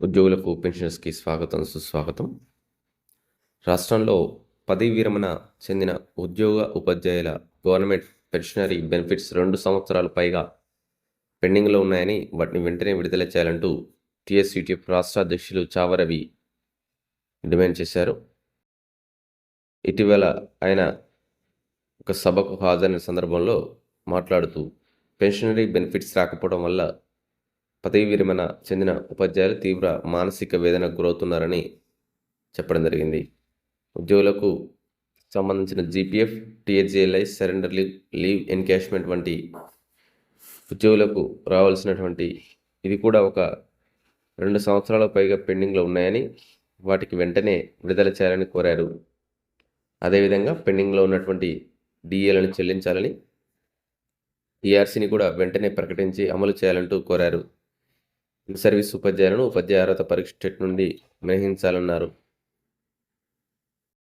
ఉద్యోగులకు పెన్షనర్స్కి స్వాగతం సుస్వాగతం. రాష్ట్రంలో పదవి విరమణ చెందిన ఉద్యోగ ఉపాధ్యాయుల గవర్నమెంట్ పెన్షనరీ బెనిఫిట్స్ రెండు సంవత్సరాలు పైగా పెండింగ్లో ఉన్నాయని వాటిని వెంటనే విడుదల చేయాలంటూ టీఎస్యూటీఎఫ్ రాష్ట్ర అధ్యక్షులు చావరవి డిమాండ్ చేశారు. ఇటీవల ఆయన ఒక సభకు హాజరైన సందర్భంలో మాట్లాడుతూ పెన్షనరీ బెనిఫిట్స్ రాకపోవడం వల్ల పదవి విరమణ చెందిన ఉపాధ్యాయులు తీవ్ర మానసిక వేదనకు గురవుతున్నారని చెప్పడం జరిగింది. ఉద్యోగులకు సంబంధించిన జీపీఎఫ్ టీహెచ్ఏఎల్ఐ సరెండర్ లీవ్ లీవ్ ఎన్కాష్మెంట్ వంటి ఉద్యోగులకు రావాల్సినటువంటి ఇది కూడా ఒక రెండు సంవత్సరాలకు పైగా పెండింగ్లో ఉన్నాయని వాటికి వెంటనే విడుదల చేయాలని కోరారు. అదేవిధంగా పెండింగ్లో ఉన్నటువంటి డిఏలను చెల్లించాలని టీఆర్సీని కూడా వెంటనే ప్రకటించి అమలు చేయాలంటూ కోరారు. సర్వీస్ ఉపాధ్యాయులను ఉపాధ్యాయ అర్హత పరీక్ష నుండి మినహించాలన్నారు